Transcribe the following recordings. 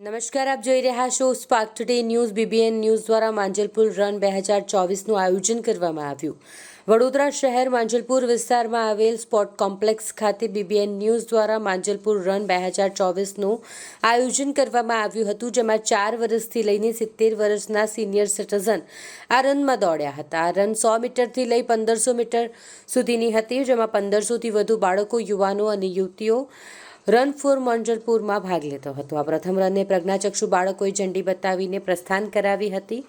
નમસ્કાર, આપ જોઈ રહ્યા છો Spark today news BBN news દ્વારા માંજલપુર રન બે હજાર ચોવીસનું આયોજન કરવામાં આવ્યું. વડોદરા શહેર માંજલપુર વિસ્તારમાં આવેલ સ્પોર્ટ કોમ્પ્લેક્સ ખાતે બીબીએન ન્યૂઝ દ્વારા માંજલપુર રન બે હજાર ચોવીસનું આયોજન કરવામાં આવ્યું હતું, જેમાં ચાર વર્ષથી લઈને સિત્તેર વર્ષના સિનિયર સિટીઝન આ રનમાં દોડ્યા હતા. આ રન સો મીટરથી લઈ પંદરસો મીટર સુધીની હતી, જેમાં પંદરસોથી વધુ બાળકો, યુવાનો અને યુવતીઓ રન ફોર મંજલપુરમાં ભાગ લેતો હતો. આ પ્રથમ રનને પ્રજ્ઞાચક્ષુ બાળકોએ ઝંડી બતાવીને પ્રસ્થાન કરાવી હતી.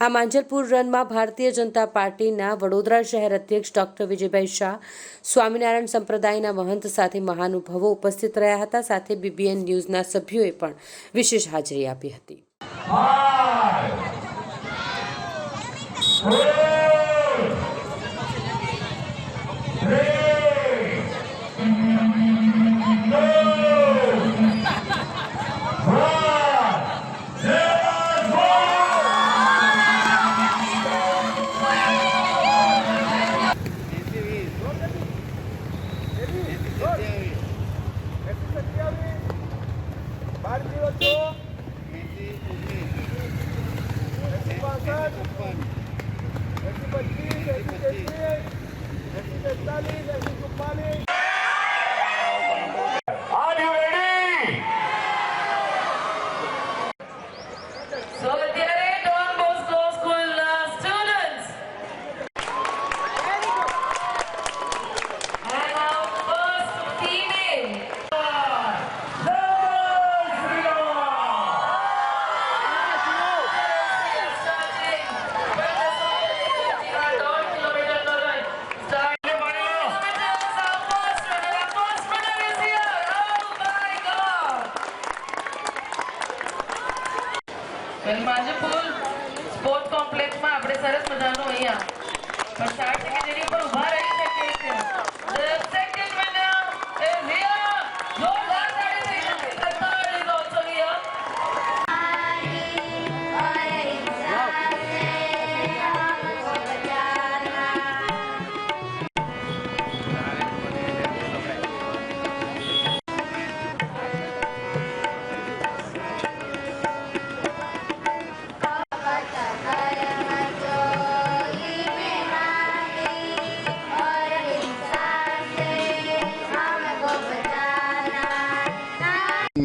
આ માંજલપુર રનમાં ભારતીય જનતા પાર્ટીના વડોદરા શહેર અધ્યક્ષ ડોક્ટર વિજયભાઈ શાહ, સ્વામિનારાયણ સંપ્રદાયના મહંત સાથે મહાનુભાવો ઉપસ્થિત રહ્યા હતા. સાથે બીબીએન ન્યૂઝના સભ્યોએ પણ વિશેષ હાજરી આપી હતી. બાર એસી પચીસ એસી તેત્રીસ એસી તેતાલીસ એસી ચુમ્માલીસ માંજપુર સ્પોર્ટ કોમ્પ્લેક્સમાં આપણે સરસ મજાનું અહીંયા. પણ સાઠ સેકન્ડ એની ઉપર ઊભા રહી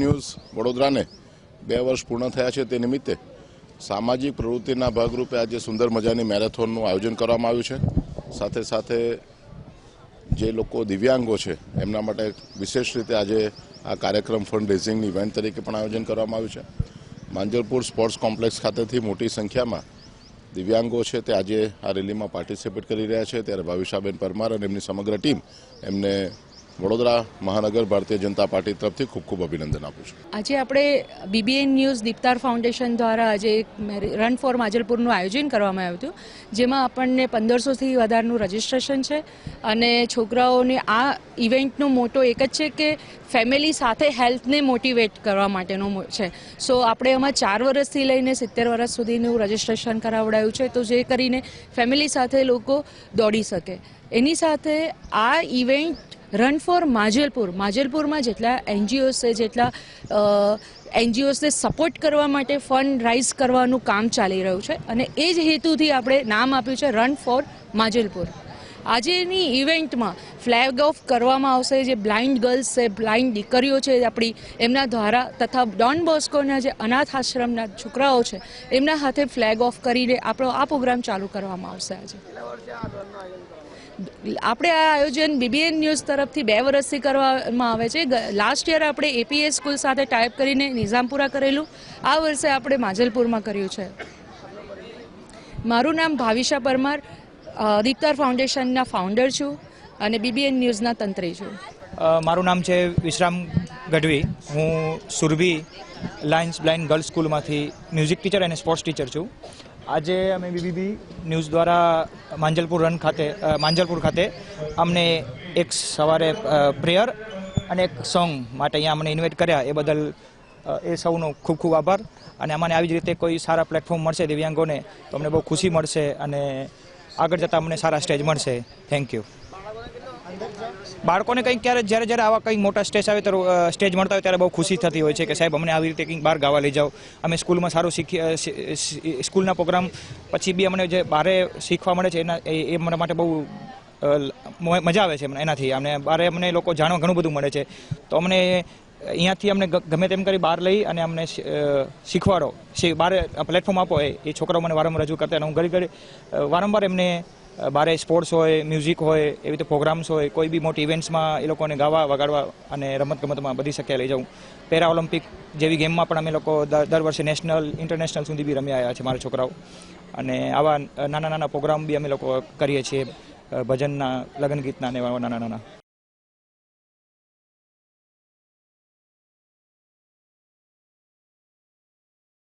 ન્યૂઝ વડોદરાને બે વર્ષ પૂર્ણ થયા છે તે નિમિત્તે સામાજિક પ્રવૃત્તિના ભાગરૂપે આજે સુંદર મજાની મેરેથોનનું આયોજન કરવામાં આવ્યું છે. સાથે સાથે જે લોકો દિવ્યાંગો છે, એમના માટે વિશેષ રીતે આજે આ કાર્યક્રમ ફંડ રેઝિંગની ઇવેન્ટ તરીકે પણ આયોજન કરવામાં આવ્યું છે. માંજલપુર સ્પોર્ટ્સ કોમ્પ્લેક્સ ખાતેથી મોટી સંખ્યામાં દિવ્યાંગો છે તે આજે આ રેલીમાં પાર્ટિસિપેટ કરી રહ્યા છે. ત્યારે ભાવિશાબેન પરમાર અને એમની સમગ્ર ટીમ એમને વડોદરા મહાનગર ભારતીય જનતા પાર્ટી તરફથી ખૂબ ખૂબ અભિનંદન આપું છું. આજે આપણે બીબીએન ન્યૂઝ દીપતાર ફાઉન્ડેશન દ્વારા આજે રન ફોર માજલપુરનું આયોજન કરવામાં આવ્યું હતું, જેમાં આપણને પંદરસોથી વધારનું રજિસ્ટ્રેશન છે અને છોકરાઓને આ ઇવેન્ટનો મોટો એક જ છે કે ફેમિલી સાથે હેલ્થને મોટિવેટ કરવા માટેનો છે. સો આપણે એમાં ચાર વર્ષથી લઈને સિત્તેર વર્ષ સુધીનું રજિસ્ટ્રેશન કરાવડાયું છે, તો જે કરીને ફેમિલી સાથે લોકો દોડી શકે. એની સાથે આ ઇવેન્ટ રન ફોર માજલપુર માજલપુરમાં જેટલા એનજીઓસ છે, જેટલા એનજીઓસને સપોર્ટ કરવા માટે ફંડ રાઇઝ કરવાનું કામ ચાલી રહ્યું છે અને એ જ હેતુથી આપણે નામ આપ્યું છે રન ફોર માજલપુર આજેની ઇવેન્ટમાં ફ્લેગ ઓફ કરવામાં આવશે, જે બ્લાઇન્ડ ગર્લ્સ છે બ્લાઇન્ડ દીકરીઓ છે, આપણી, એમના દ્વારા, તથા ડોન બોસ્કોના જે અનાથ આશ્રમના છોકરાઓ છે, એમના હાથે ફ્લેગ ઓફ કરીને આપણો આ પ્રોગ્રામ ચાલુ કરવામાં આવશે આજે. આપણે આ આયોજન બીબીએન ન્યૂઝ તરફથી બે વર્ષથી કરવામાં આવે છે. લાસ્ટ યર આપણે એપીએસ સ્કૂલ સાથે ટાઈપ કરીને નિઝામપુરા કરેલું. આ વર્ષે આપણે માજલપુરમાં કર્યું છે. મારું નામ ભાવિશા પરમાર દીપતાર ફાઉન્ડેશનના ફાઉન્ડર છું અને બીબીએન ન્યૂઝના તંત્રી છું. મારું નામ છે વિશ્રામ ગઢવી. હું સુરભી લાયન્સ બ્લાઇન્ડ ગર્લ્સ સ્કૂલમાંથી મ્યુઝિક ટીચર અને સ્પોર્ટ્સ ટીચર છું. આજે અમે બીબીબી ન્યૂઝ દ્વારા માંજલપુર રન ખાતે માંજલપુર ખાતે અમને એક સવારે પ્રેયર અને એક સોંગ માટે અહીંયા અમને ઇન્વાઇટ કર્યા. એ બદલ એ સૌનો ખૂબ ખૂબ આભાર. અને અમને આવી જ રીતે કોઈ સારા પ્લેટફોર્મ મળશે દિવ્યાંગોને, તો અમને બહુ ખુશી મળશે અને આગળ જતાં અમને સારા સ્ટેજ મળશે. થેન્ક યુ બાળકોને કંઈક ક્યારે જ્યારે જ્યારે આવા કંઈક મોટા સ્ટેજ આવે તો સ્ટેજ મળતા હોય ત્યારે બહુ ખુશી થતી હોય છે કે સાહેબ અમને આવી રીતે કંઈક બહાર ગાવા લઈ જાઓ. અમે સ્કૂલમાં સારું શીખી સ્કૂલના પ્રોગ્રામ પછી બી અમને જે બારે શીખવા મળે છે એના, એ મારા માટે બહુ મજા આવે છે એનાથી. અમને બારે અમને લોકો જાણવા ઘણું બધું મળે છે. તો અમને અહીંયાથી અમને ગમે તેમ કરી બહાર લઈ અને અમને શીખવાડો. બારે પ્લેટફોર્મ આપો એ છોકરાઓ મને વારંવાર રજૂ કરતા અને હું ઘડી ઘડી વારંવાર એમને બારે સ્પોર્ટ્સ હોય મ્યુઝિક હોય, એવી રીતે પ્રોગ્રામ્સ હોય, કોઈ બી મોટી ઇવેન્ટ્સમાં એ લોકોને ગાવા, વગાડવા અને રમત ગમતમાં બધી શક્યા લઈ જાઉં પેરા ઓલિમ્પિક જેવી ગેમમાં પણ અમે લોકો દર વર્ષે નેશનલ ઇન્ટરનેશનલ સુધી બી રમ્યા આવ્યા છે મારા છોકરાઓ. અને આવા નાના નાના પ્રોગ્રામ બી અમે લોકો કરીએ છીએ ભજનના લગ્ન ગીતના ને એવા નાના નાના